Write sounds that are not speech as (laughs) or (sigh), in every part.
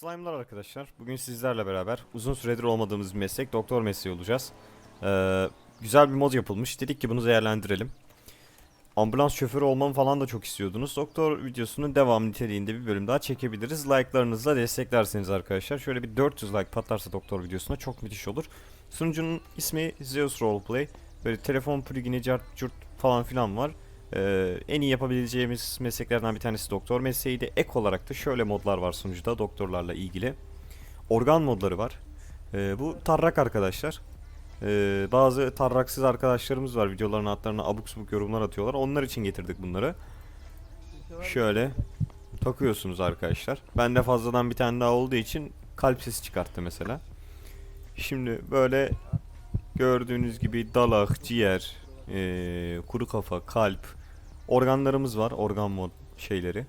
Slime'lar arkadaşlar. Bugün sizlerle beraber uzun süredir olmadığımız bir meslek doktor mesleği olacağız. Ee, güzel bir mod yapılmış. Dedik ki bunu değerlendirelim. Ambulans şoförü olmamı falan da çok istiyordunuz. Doktor videosunun devam niteliğinde bir bölüm daha çekebiliriz. Like'larınızla desteklerseniz arkadaşlar. Şöyle bir 400 like patlarsa doktor videosuna çok müthiş olur. Sunucunun ismi Zeus Roleplay. Böyle telefon plugini, cart, curt falan filan var. Ee, en iyi yapabileceğimiz mesleklerden bir tanesi doktor mesleğiydi. Ek olarak da şöyle modlar var sunucuda doktorlarla ilgili. Organ modları var. Ee, bu tarrak arkadaşlar. Ee, bazı tarraksız arkadaşlarımız var. Videoların altlarına abuk subuk yorumlar atıyorlar. Onlar için getirdik bunları. Şöyle takıyorsunuz arkadaşlar. Bende fazladan bir tane daha olduğu için kalp sesi çıkarttı mesela. Şimdi böyle gördüğünüz gibi dalak, ciğer, ee, kuru kafa, kalp organlarımız var. Organ mod şeyleri.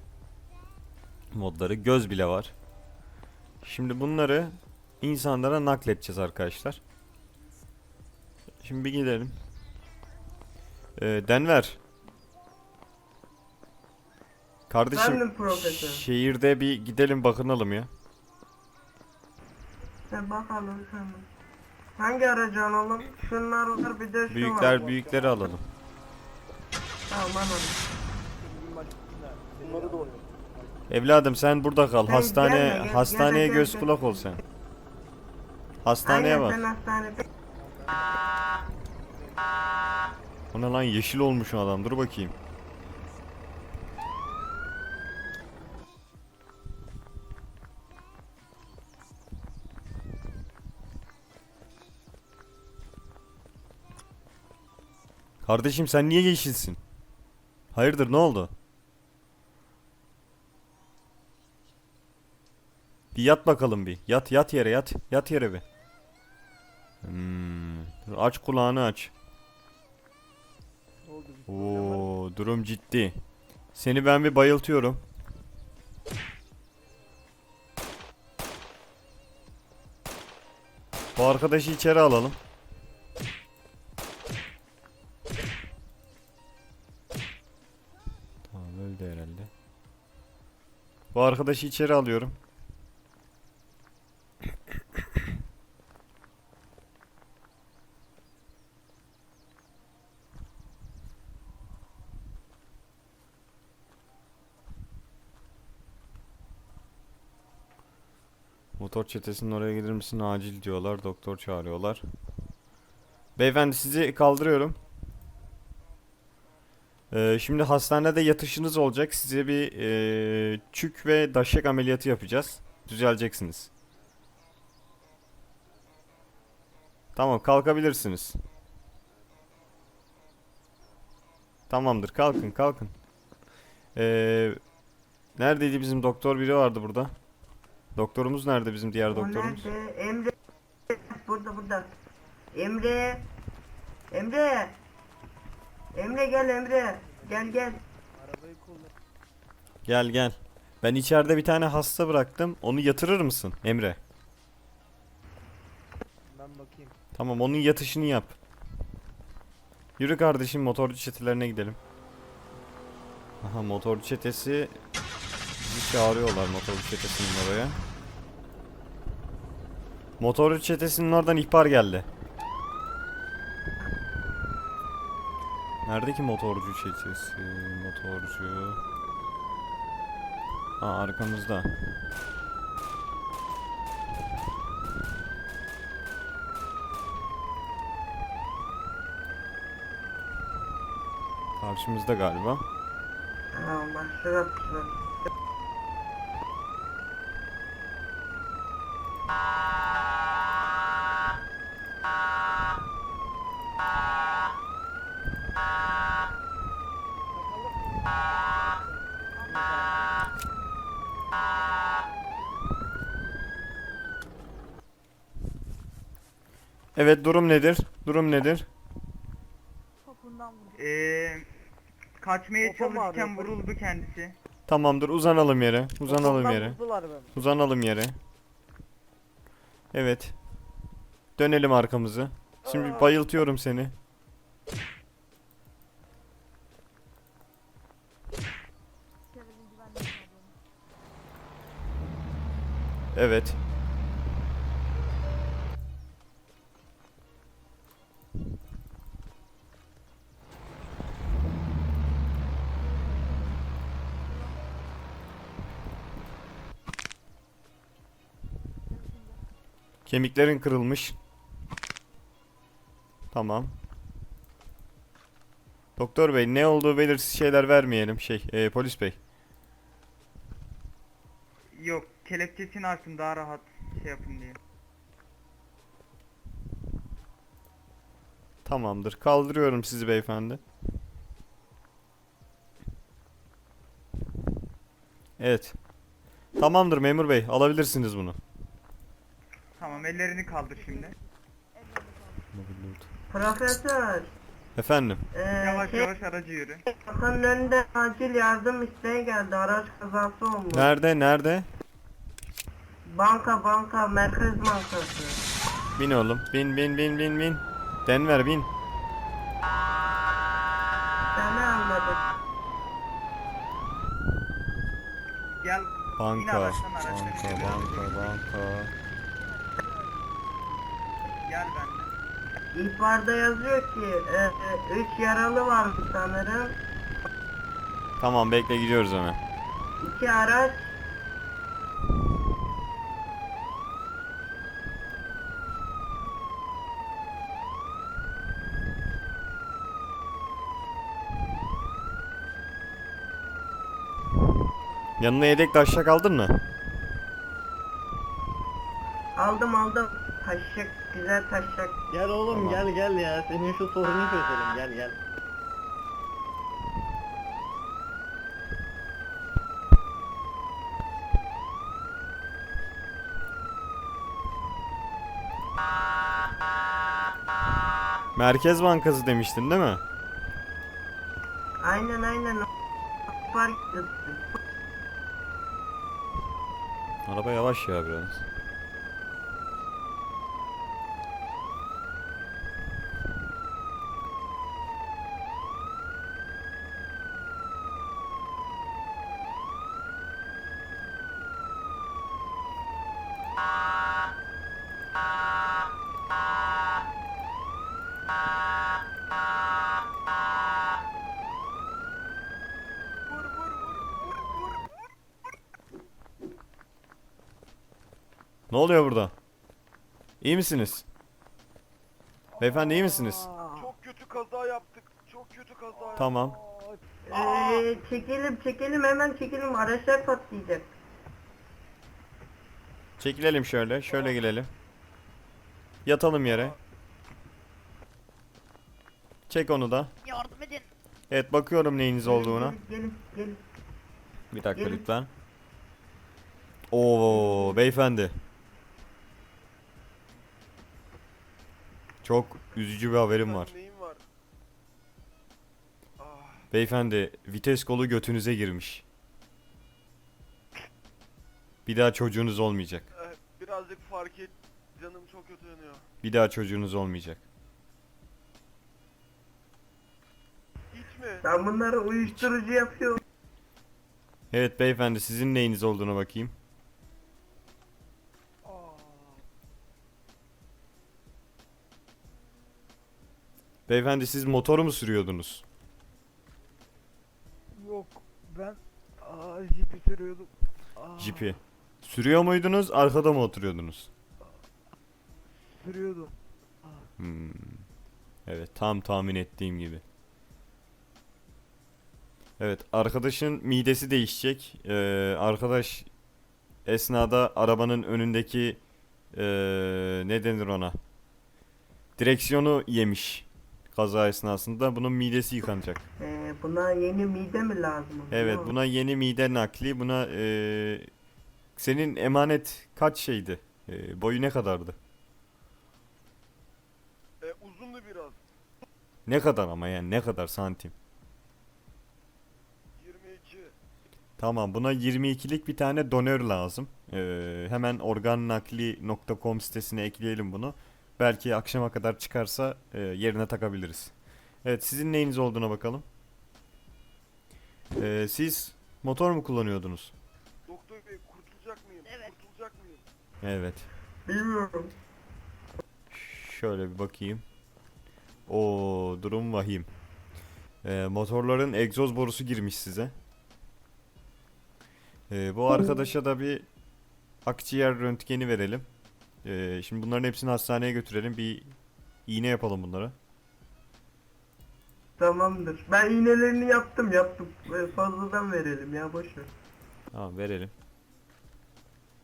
Modları. Göz bile var. Şimdi bunları insanlara nakledeceğiz arkadaşlar. Şimdi bir gidelim. Ee, Denver. Kardeşim Efendim profesör. şehirde bir gidelim bakınalım ya. Sen bakalım sen. Hangi aracı alalım? Şunlar var bir de şu Büyükler var. büyükleri alalım. Tamam alalım. Evladım sen burada kal. Sen Hastane gelme, gel- hastaneye gel- göz gel- kulak ol sen. Hastaneye Aynen, bak. sen hastanede. O ne lan yeşil olmuş o adam. Dur bakayım. Kardeşim sen niye yeşilsin? Hayırdır ne oldu? Bir yat bakalım bir. Yat yat yere yat. Yat yere bir. Hmm. Dur, Aç kulağını aç. Oo, durum ciddi. Seni ben bir bayıltıyorum. Bu arkadaşı içeri alalım. Öldü herhalde. Bu arkadaşı içeri alıyorum. Motor çetesinin oraya gelir misin? Acil diyorlar. Doktor çağırıyorlar. Beyefendi sizi kaldırıyorum. Ee, şimdi hastanede yatışınız olacak. Size bir ee, çük ve daşak ameliyatı yapacağız. Düzeleceksiniz. Tamam kalkabilirsiniz. Tamamdır kalkın kalkın. Ee, neredeydi bizim doktor biri vardı burada. Doktorumuz nerede bizim diğer O doktorumuz? nerede? Emre. Burada burada. Emre. Emre. Emre gel Emre. Gel gel. Gel gel. Ben içeride bir tane hasta bıraktım. Onu yatırır mısın Emre? Ben bakayım. Tamam onun yatışını yap. Yürü kardeşim motorcu çetelerine gidelim. Aha motorcu çetesi bizi çağırıyorlar motorcu çetesinin oraya. Motorcu çetesinin oradan ihbar geldi. Nerede ki motorcu çetesi? Motorcu. Aa arkamızda. Karşımızda galiba. Tamam bak Evet durum nedir? Durum nedir? Ee, kaçmaya mu çalışırken ağrıyor? vuruldu kendisi. Tamamdır uzanalım yere. Uzanalım yere. vurdular beni. Uzanalım yere. Evet. Dönelim arkamızı. Şimdi bayıltıyorum seni. Sağlıyorum. Evet. Kemiklerin kırılmış. Tamam. Doktor bey ne olduğu belirsiz şeyler vermeyelim şey e, polis bey. Yok kelepçesini açtım daha rahat şey yapın diye. Tamamdır kaldırıyorum sizi beyefendi. Evet. Tamamdır memur bey alabilirsiniz bunu. Tamam ellerini kaldır şimdi. Profesör. Efendim. Ee, Yavaş şey, yavaş aracı yürü. Hasan'ın önünde acil yardım isteği geldi. Araç kazası olmuş. Nerede nerede? Banka banka Merkez Bankası. Bin oğlum. Bin bin bin bin bin. Denver bin. Seni anladık. Gel Banka. araçtan, araçtan Banka banka banka. Gel bende. İhbarda yazıyor ki 3 yaralı varmış sanırım. Tamam bekle gidiyoruz hemen. 2 araç Yanına yedek taşak aldın mı? aldım aldım. Taşacak güzel taşacak. Gel oğlum Tamam. gel gel ya. Senin şu sorunu çözelim gel gel. Merkez Bankası demiştin değil mi? Aynen aynen. Park Araba yavaş ya biraz. Ne oluyor burada? İyi misiniz? Beyefendi iyi misiniz? Çok kötü kaza yaptık. Çok kötü kaza yaptık. Tamam. Ee, çekelim çekelim hemen çekelim. Araçlar patlayacak. Çekilelim şöyle. Şöyle gelelim. Yatalım yere. Çek onu da. Yardım edin. Evet bakıyorum neyiniz olduğuna. Gelin gelin. gelin. Bir dakika Gelin. lütfen. Oo beyefendi. Çok üzücü bir haberim var. Neyin var? Ah, Beyefendi vites kolu götünüze girmiş. Bir daha çocuğunuz olmayacak. eh, birazcık fark et. Canım çok kötü yanıyor. Bir daha çocuğunuz olmayacak. İçme. Ben bunları uyuşturucu yapıyorum. Evet beyefendi sizin neyiniz olduğuna bakayım. Beyefendi siz motoru mu sürüyordunuz? yok ben aa, jipi sürüyordum. Ah, Jipi. Sürüyor muydunuz? Arkada mı oturuyordunuz? Sürüyordum. Hmm. Evet tam tahmin ettiğim gibi. Evet arkadaşın midesi değişecek. Ee, arkadaş esnada arabanın önündeki ee, ne denir ona? Direksiyonu yemiş kaza esnasında. Bunun midesi yıkanacak. Ee, buna yeni mide mi lazım? Evet Yok. buna yeni mide nakli. Buna ee, senin emanet kaç şeydi? Ee, boyu ne kadardı? E, uzundu biraz. Ne kadar ama yani ne kadar santim? 22. Tamam buna 22'lik bir tane donör lazım. Ee, hemen organnakli.com sitesine ekleyelim bunu. Belki akşama kadar çıkarsa e, yerine takabiliriz. Evet sizin neyiniz olduğuna bakalım. E, siz motor mu kullanıyordunuz? Doktor bey kurtulacak mıyım? Evet. Kurtulacak mıyım? Evet. Bilmiyorum. Şöyle bir bakayım. O durum vahim. Ee, motorların egzoz borusu girmiş size. Ee, bu arkadaşa da bir akciğer röntgeni verelim. Ee, şimdi bunların hepsini hastaneye götürelim. Bir iğne yapalım bunlara. Tamamdır. Ben iğnelerini yaptım yaptım. Ee, Fazladan verelim ya boşver. Tamam verelim.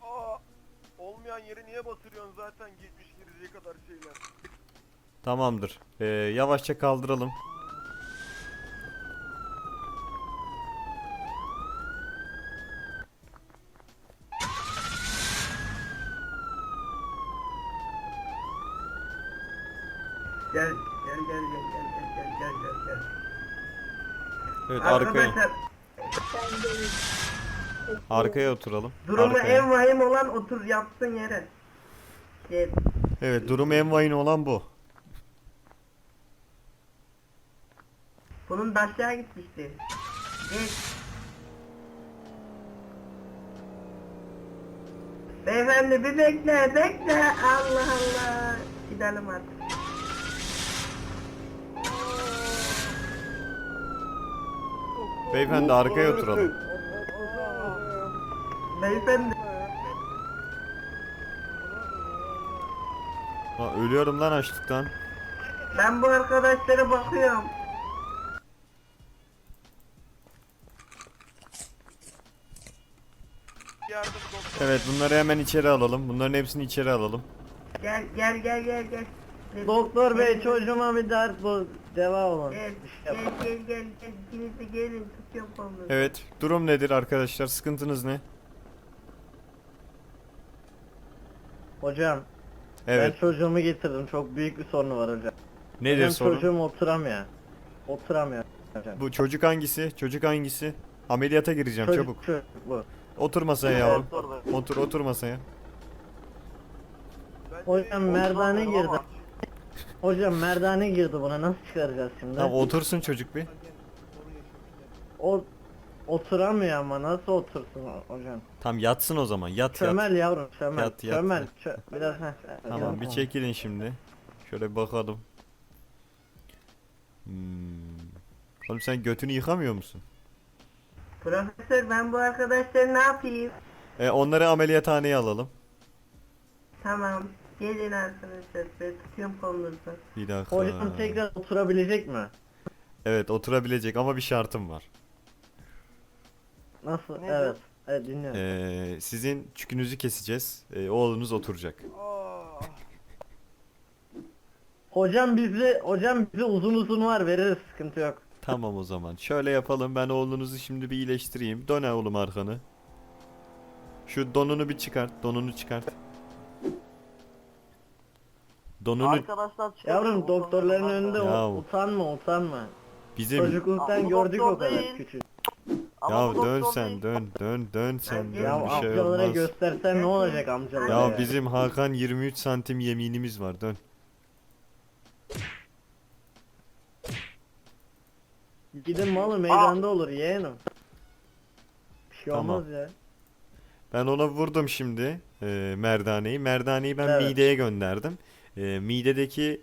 Aa, olmayan yere niye batırıyorsun zaten gitmiş girecek kadar şeyler. Tamamdır. Ee, yavaşça kaldıralım. Gel gel gel gel gel gel gel gel gel gel. Evet arkaya Arkadaşlar arkaya oturalım. durumu Arkaya. en vahim olan otur yapsın yere. Gel. Evet durum en vahim olan bu. Bunun da aşağı gitmişti. Geç. Beyefendi bir bekle bekle Allah Allah. Gidelim artık. Beyefendi arkaya oturalım. Beyefendi. Ha, ölüyorum lan açlıktan. Ben bu arkadaşlara bakıyorum. Evet bunları hemen içeri alalım. Bunların hepsini içeri alalım. Gel gel gel gel gel. Doktor bey çocuğuma bir dert bu. Deva olun. Şey gel gel gel. İkiniz de gelin tutuyorum kolunuzu. Evet durum nedir arkadaşlar? Sıkıntınız ne? Hocam Evet. ben çocuğumu getirdim. Çok büyük bir sorunu var hocam. Nedir Benim sorun? çocuğum oturamıyor. Oturamıyor hocam. Bu çocuk hangisi? Çocuk hangisi? Ameliyata gireceğim çocuk, çabuk. çocuk bu. Otur masaya yavrum. Otur otur masaya. Hocam merdane olmaz girdi. ama. Hocam merdane girdi buna nasıl çıkaracağız şimdi? Tamam otursun çocuk bir. O oturamıyor ama nasıl otursun hocam? Tam yatsın o zaman. Yat yat. Çömel yavrum çömel. Yat, yat, çömel. yat. Çö biraz heh. Tamam bir çekilin şimdi. Şöyle bir bakalım. Hmm. Oğlum sen götünü yıkamıyor musun? Profesör ben bu arkadaşları ne yapayım? E, onları ameliyathaneye alalım. Tamam. Gelin arkadaşlar. Ben tutuyorum kolunuzu. Bir dakika. Hocam tekrar oturabilecek mi? Evet oturabilecek ama bir şartım var. Nasıl? Ne evet. Evet dinliyorum. Ee, sizin çükünüzü keseceğiz. Ee, oğlunuz oturacak. Aa, Hocam bizi hocam bizi uzun uzun var veririz sıkıntı yok. Tamam o zaman. Şöyle yapalım. Ben oğlunuzu şimdi bir iyileştireyim. Dön oğlum arkanı. Şu donunu bir çıkart. Donunu çıkart. Donunu Arkadaşlar Yavrum doktorların önünde Ya. utanma utanma. bizim Çocukluktan gördük o kadar küçük. ya dön sen dön dön dön sen Ya dön Ya bir şey amcalara olmaz. göstersen ne olacak amcalara Ya bizim Hakan 23 santim yeminimiz var dön. Gidin malı meydanda olur yeğenim. Bir şey Tamam. olmaz ya. Ben ona vurdum şimdi e, merdaneyi. Merdaneyi ben Evet. mideye gönderdim. E, midedeki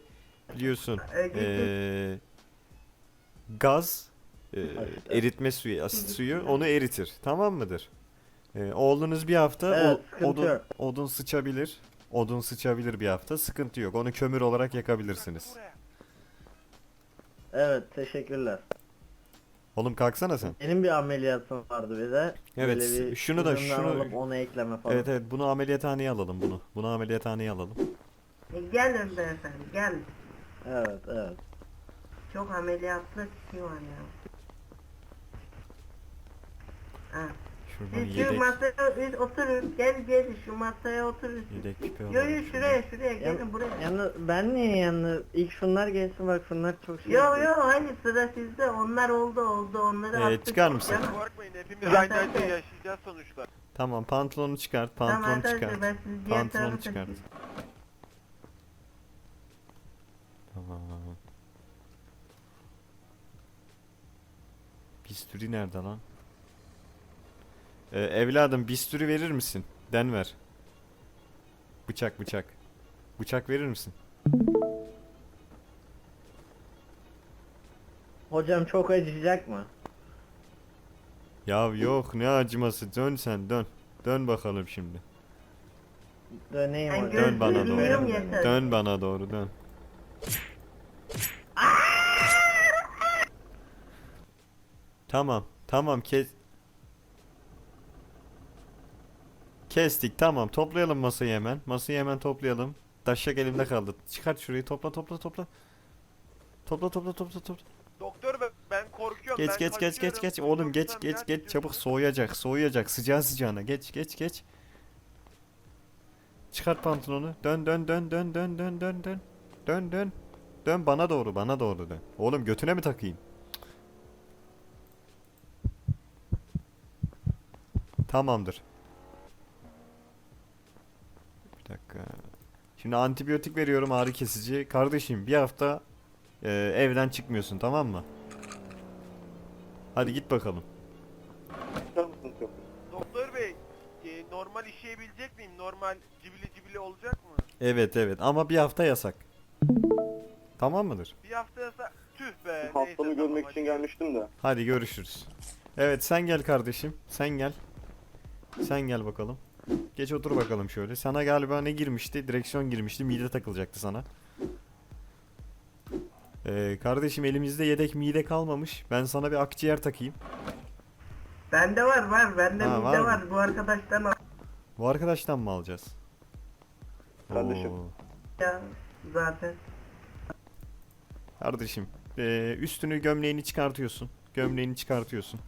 biliyorsun E, e, gaz e, eritme suyu, asit suyu onu eritir. Tamam mıdır? E, oğlunuz bir hafta Evet, o- sıkıntı odun, yok. odun sıçabilir. Odun sıçabilir bir hafta. Sıkıntı yok. Onu kömür olarak yakabilirsiniz. Evet teşekkürler. Oğlum kalksana sen. Benim bir ameliyatım vardı bize. Evet, şunu da- şunu- alıp onu ekleme falan. Evet evet bunu ameliyathaneye alalım bunu. Bunu ameliyathaneye alalım. E, gelin beyefendi gel. Evet evet. Çok ameliyatlı kişi var ya. Ha. Şuradan Siz şu yedek, masaya siz oturun. Gel gel şu masaya oturun. yedek küpe Yo yo şuraya şuraya gelin buraya. yanı, ben niye yanı? İlk şunlar gelsin bak şunlar çok şey. Yo yo hayır sıra sizde. Onlar oldu oldu onları Ee, attık. çıkar mısın? Canım. Korkmayın hepimiz aynı de. yaşayacağız sonuçta. Tamam pantolonu çıkart, Tamam pantolonu arkadaşlar çıkart. ben sizi diğer Pantolonu tarafa çıkart. taşıyayım. Bisturi nerede lan? Ee, evladım bisturi verir misin? Denver. Bıçak bıçak. Bıçak verir misin? Hocam çok acıyacak mı? Ya yok ne acıması dön sen dön. Dön bakalım şimdi. Döneyim hocam. Dön bana doğru. Dön bana doğru dön. Tamam tamam kes. Kestik tamam toplayalım masayı hemen. Masayı hemen toplayalım. Taşak elimde kaldı. Çıkart şurayı topla topla topla. Topla topla topla topla. Doktor ben korkuyorum. Geç ben geç geç geç geç oğlum geç geç geç çabuk soğuyacak soğuyacak sıcağı sıcağına geç geç geç. Çıkart pantolonu. Dön dön dön dön dön dön dön dön. Dön dön. Dön bana doğru bana doğru dön. Oğlum götüne mi takayım? Tamamdır. Bir dakika. Şimdi antibiyotik veriyorum ağrı kesici. Kardeşim bir hafta e, evden çıkmıyorsun tamam mı? Hadi git bakalım. Doktor bey e, normal işeyebilecek miyim? Normal cibili cibili olacak mı? Evet evet ama bir hafta yasak. Tamam mıdır? Bir hafta yasa tüh be. Hastamı neyse, tamam, görmek hadi için görüşürüz. gelmiştim de. Hadi görüşürüz. Evet sen gel kardeşim. Sen gel. Sen gel bakalım. Geç otur bakalım şöyle. Sana galiba ne girmişti? Direksiyon girmişti. Mide takılacaktı sana. Ee, kardeşim elimizde yedek mide kalmamış. Ben sana bir akciğer takayım. Bende var var. Bende Ha, mide var var, mı? Bu arkadaştan al Bu arkadaştan mı alacağız? Kardeşim. Oo. ya zaten. Kardeşim, ee, üstünü gömleğini çıkartıyorsun. Gömleğini çıkartıyorsun.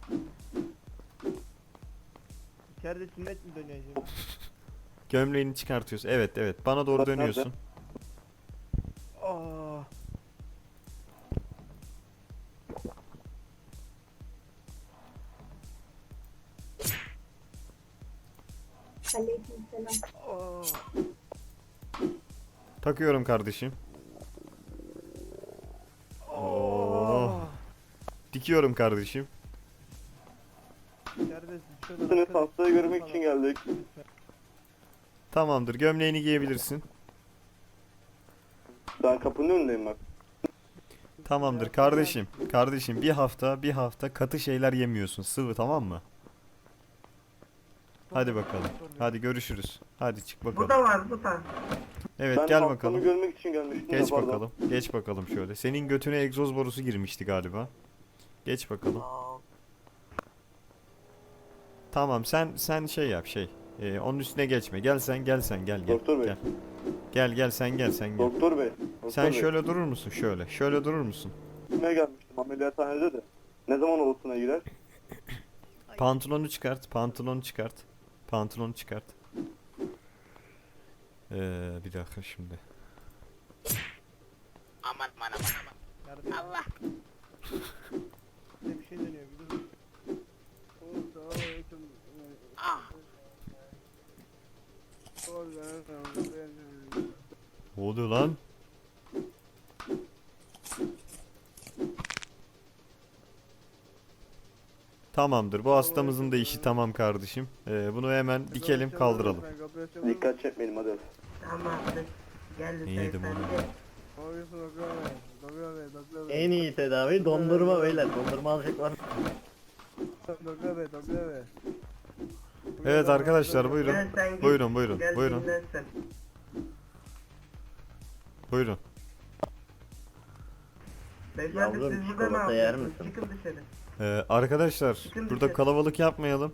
İçeride sünnet mi dönüyor şimdi? Gömleğini çıkartıyorsun. Evet, evet. Bana doğru Bak nerede? dönüyorsun. Takıyorum kardeşim. Oo. Dikiyorum kardeşim. Sınıf hastayı görmek için geldik. Tamamdır. Gömleğini giyebilirsin. Ben kapının önündeyim bak. Tamamdır kardeşim. Kardeşim bir hafta bir hafta katı şeyler yemiyorsun. Sıvı tamam mı? Hadi bakalım. Hadi görüşürüz. Hadi çık Bu bakalım. da var bu da. Evet ben gel bakalım. görmek için gelmiştim Geç bakalım. Geç bakalım şöyle. Senin götüne egzoz borusu girmişti galiba. Geç bakalım. Tamam sen sen şey yap şey. Ee, onun üstüne geçme. Gel sen gel sen gel gel. Doktor bey. Gel. Gel gel sen gel sen gel. Doktor bey. Doktor Sen bey. şöyle durur musun? Şöyle. Şöyle durur musun? Gitmeye gelmiştim ameliyathanede de. Ne zaman odasına girer? Pantolonu çıkart. Pantolonu çıkart. Pantolonu çıkart. Ee, bir dakika şimdi. Aman aman aman aman. Allah. (laughs) Bir şey dönüyor. Bir dur. Ah. Ne oluyor lan? Tamamdır. Bu hastamızın da işi tamam kardeşim. Ee, bunu hemen dikelim kaldıralım. Dikkat çekmeyelim hadi. Tamamdır. Gel Ne yedim sen oğlum? de. En iyi tedavi dondurma beyler. Dondurma alacaklar. Evet arkadaşlar buyurun. Gel sen git. Buyurun buyurun. Gel Buyurun. dinlen sen. Buyurun. Beyefendi Yavrum, siz burada ne çikolata yer yapıyorsunuz? misin? Çıkın dışarı. Ee, arkadaşlar Çıkın burada dışarı. kalabalık yapmayalım.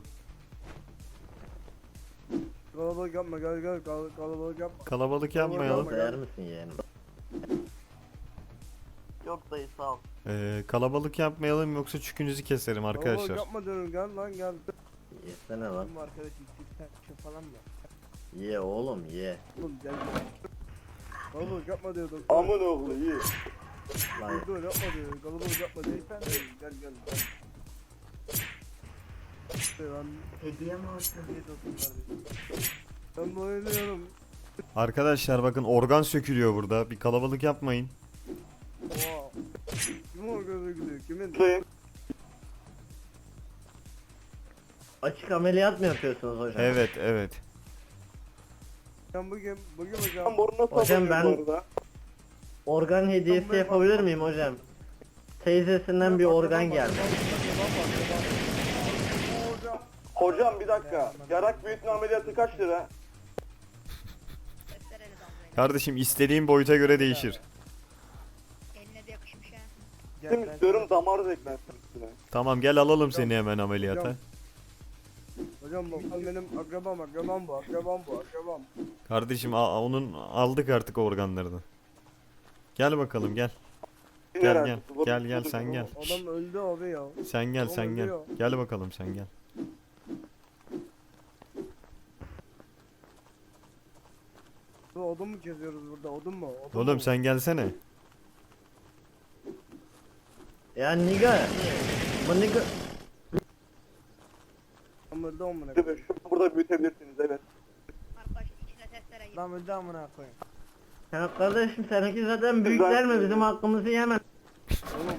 Kalabalık yapma gel gel kal- kalabalık yapma. Kalabalık yapmayalım. Sayar mısın yeğenim? Yok dayı sağ ol. Ee, kalabalık yapmayalım yoksa çükünüzü keserim Kalabalık arkadaşlar. yapma diyorum gel lan gel. Yesene lan. Arkadaşım çiftler şey falan mı? Ye oğlum ye. Oğlum gel gel. Kalabalık yapma diyor doktor. Aman oğlu iyi. Lan Doktor yapma diyor. Kalabalık yapma diyor. Sen de gel gel gel. Ben Hediye mi olsun? olsun kardeşim. Ben bayılıyorum. Arkadaşlar bakın organ sökülüyor burada. Bir kalabalık yapmayın. Oha. Kim o gözü gidiyor? Kimin? Sayın. Açık ameliyat mı yapıyorsunuz hocam? Evet evet. Hocam bugün, bugün hocam. Nasıl Hocam ben-? Organ hediyesi yapabilir miyim hocam? Teyzesinden bir organ geldi. Hocam. Hocam bir dakika. Yarak büyütme ameliyatı kaç lira? Kardeşim istediğin boyuta göre değişir. Eline de yakışmış ha. Bizim istiyorum damar zeklensin üstüne. Tamam gel alalım seni hemen ameliyata. Hocam sen benim akrabam, akrabam bu, akrabam bu, akrabam. Kardeşim a- onun aldık artık organlarını. Gel bakalım gel. Gel gel. Gel gel sen gel. Adam öldü abi ya. Sen gel sen gel. Gel bakalım sen gel. Bu odun mu kesiyoruz burada, odun mu? Odun Oğlum mu? sen gelsene. Ya niga. Bu niga. Öldü amına mi? Şu burada büyütebilirsiniz evet. Arkadaş içine testere gir. Adam öldü amına koyayım. Ya kardeşim seninki zaten büyük değil mi? Bizim hakkımızı yeme. Oğlum.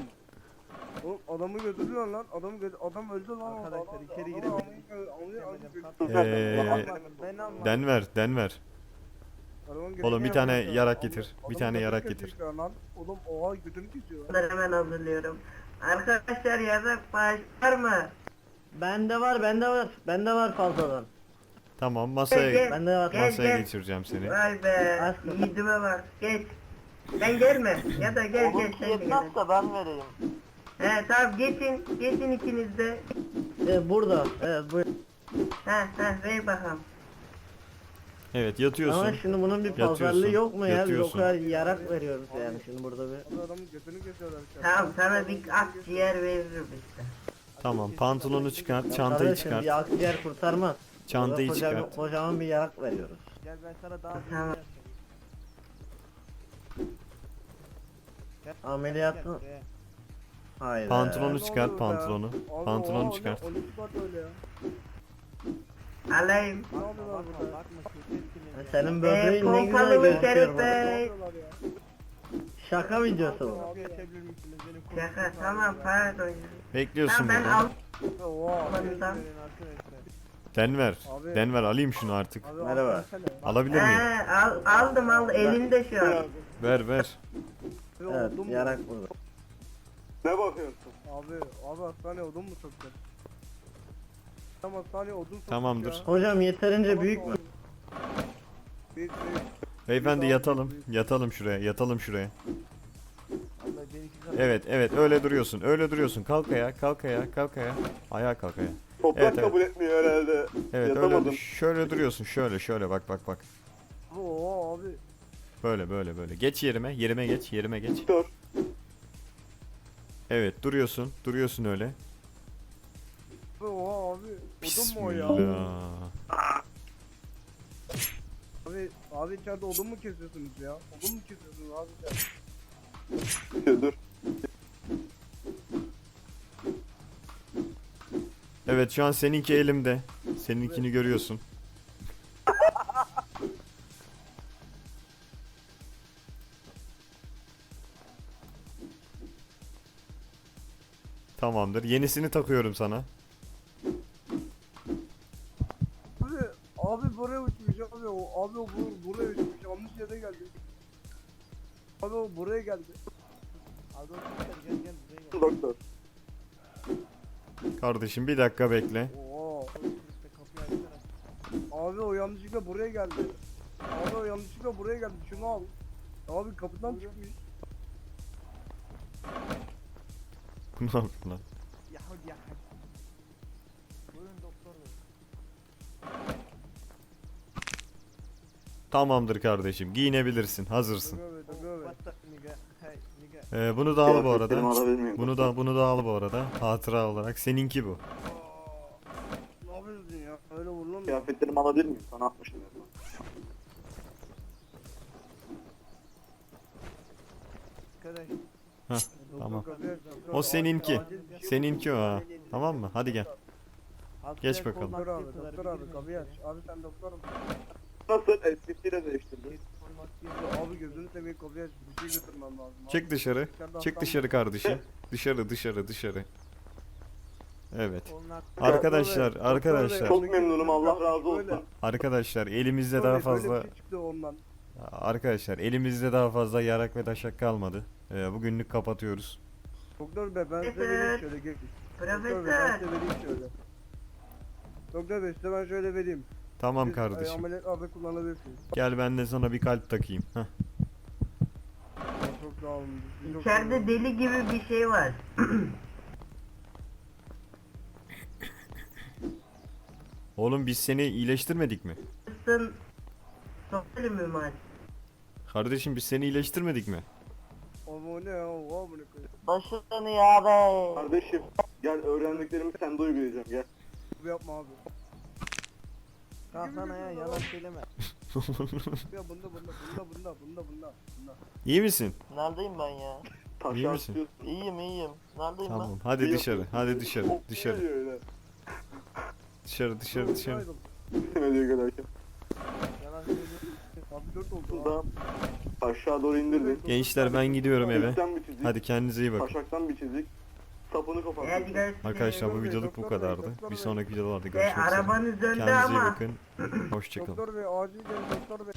Oğlum adamı götürdüler lan. Adamı götür adam öldü lan. Arkadaşlar, içeri giremedim. Ee, almadım. Denver, Denver. Oğlum bir tane yarak getir. Bir tane yarak getir. Lan. Oğlum oha götünü kesiyor. Hemen hazırlıyorum. Arkadaşlar yazak baş var mı? Bende var, bende var. Bende var fazladan. Tamam Gel, masaya gel. Bende var. Gel, masaya gel. geçireceğim seni. Vay be. Aslında. Yiğidime bak. Geç. Sen gelme. Ya da gel gel sen de gel. ben vereyim. He tamam geçin. Geçin ikiniz de. Ee, burada. Evet bu. He he ver bakalım. Evet Ama yatıyorsun. şimdi bunun bir Yatıyorsun, pazarlığı yok mu ya? Biz o yatıyorsun. kadar yarak veriyoruz yani şimdi burada bir. Adamın götünü kesiyorlar. işte. Tamam sana bir akciğer veririm işte. Tamam pantolonu çıkart, çantayı Kardeşim çıkart. akciğer kurtarmaz. Çantayı Burada kocaman- çıkart. Kocaman bir yarak veriyoruz. Gel ben sana daha Tamam. Ameliyatı... Hayır. Pantolonu çıkart pantolonu. Abi, Pantolonu oha, çıkart. Ya. Alayım. Ne yapıyorlar burada? Senin Ee, böbreğin ne güzel pompalı gözüküyor Şerif burada. Bey? Ne yapıyorlar ya? Şaka videosu bu. Geçebilir misiniz? Benim Şaka tamam pardon. Bekliyorsun Tamam ben burada. al. Oha. Denver. Abi. Denver alayım şunu artık. Abi, Merhaba. Alabilir miyim? He al, aldım al elinde şu an. Ver ver. Abi, Evet odun mu? yarak burada. Ne bakıyorsun? Abi, abi hastaneye odun mu soktun? Tam hastaneye odun soktuk Tamamdır. ya. Hocam yeterince büyük mü? Büyük büyük. Beyefendi yatalım. Yatalım şuraya. Yatalım şuraya. Evet evet öyle duruyorsun. Öyle duruyorsun. Kalk ayağa. Kalk ayağa. Kalk ayağa. Ayağa kalk ayağa. Toprak Evet, evet. kabul etmiyor herhalde. Evet öyle Yatamadım. şöyle duruyorsun. Şöyle şöyle bak bak bak. Oha abi. Böyle böyle böyle. Geç yerime. Yerime geç. Yerime geç. Dur. Evet duruyorsun. Duruyorsun öyle. Oha abi. Odun mu o ya? Abi, abi içeride odun mu kesiyorsunuz ya? Odun mu kesiyorsunuz abi? Dur, Dur. Evet şu an seninki elimde. Seninkini görüyorsun. Tamamdır. Yenisini takıyorum sana. Kardeşim bir dakika bekle. Abi o yanlışlıkla buraya geldi. Abi o yanlışlıkla buraya geldi. Şunu al. Abi kapıdan çıkmış. ne yaptın lan? Ya hadi ya. Buyurun doktor bey. Tamamdır kardeşim. Giyinebilirsin. Hazırsın. Bey, doktor bey. Ee, bunu da al bu Kıyafetlerimi arada. alabilir miyim? Bunu da bunu da al bu arada. Hatıra olarak. Seninki bu. Ne yapıyorsun ya? Öyle vurulur mu? Kıyafetlerimi alabilir miyim? Sana atmıştım. ya. Arkadaş. Heh, tamam. O seninki. Şey Seninki o ha. Tamam mı? Hadi gel. Geç bakalım. Doktor abi, doktor abi kapıyı aç. Abi sen doktor musun? Nasıl? Eskisiyle değiştirdi. Abi gözünü seveyim kapıyı aç. Bir şey götürmem lazım. Çık dışarı. İçeride Çık hastam dışarı kardeşim. (laughs) Dışarı dışarı dışarı. Evet. Arkadaşlar, Doktor bey, arkadaşlar. Çok memnunum, Allah razı olsun. Arkadaşlar elimizde daha böyle fazla bir şey çıktı ondan. Arkadaşlar elimizde daha fazla yarak ve taşak kalmadı. Ee, bugünlük kapatıyoruz. Doktor bey ben size vereyim şöyle gel. Doktor bey ben size vereyim şöyle. Doktor bey size ben şöyle vereyim. Tamam Siz, e, kardeşim. ameliyatlarda kullanabilirsiniz. Gel ben de sana bir kalp takayım. Heh. Çok İçeride deli gibi bir şey var. (clears throat) Oğlum biz seni iyileştirmedik mi? Sın sosyal mümaç. Kardeşim biz seni iyileştirmedik mi? Ama o ne ya? O amına koyayım. Başını ya be. Kardeşim gel öğrendiklerimi sende uygulayacağım gel. Bu yapma abi. Kalksana ya yalan söyleme. (laughs) Ya bunda (laughs) bunda bunda bunda bunda bunda bunda. İyi misin? Neredeyim ben ya? İyi Taşlar misin? İyiyim iyiyim. Neredeyim Tamam. Hadi dışarı. Hadi dışarı. Dışarı. öyle. Dışarı dışarı dışarı. Ayrıl. Gitmediği giderken. Yalan söyleme. Abi dört oldu. ha. Buradan aşağı doğru indirdin. Gençler ben gidiyorum eve. Üstten bir çizik. Hadi kendinize iyi bakın. Taşaktan bir çizik. Kopartıyorsun. görüşürüz. Arkadaşlar bu videoluk bu kadardı. Bir sonraki videolarda görüşmek üzere. arabanız Kendinize iyi ama. bakın. (clears throat) Hoşçakalın. Doktor bey acil gelin doktor bey.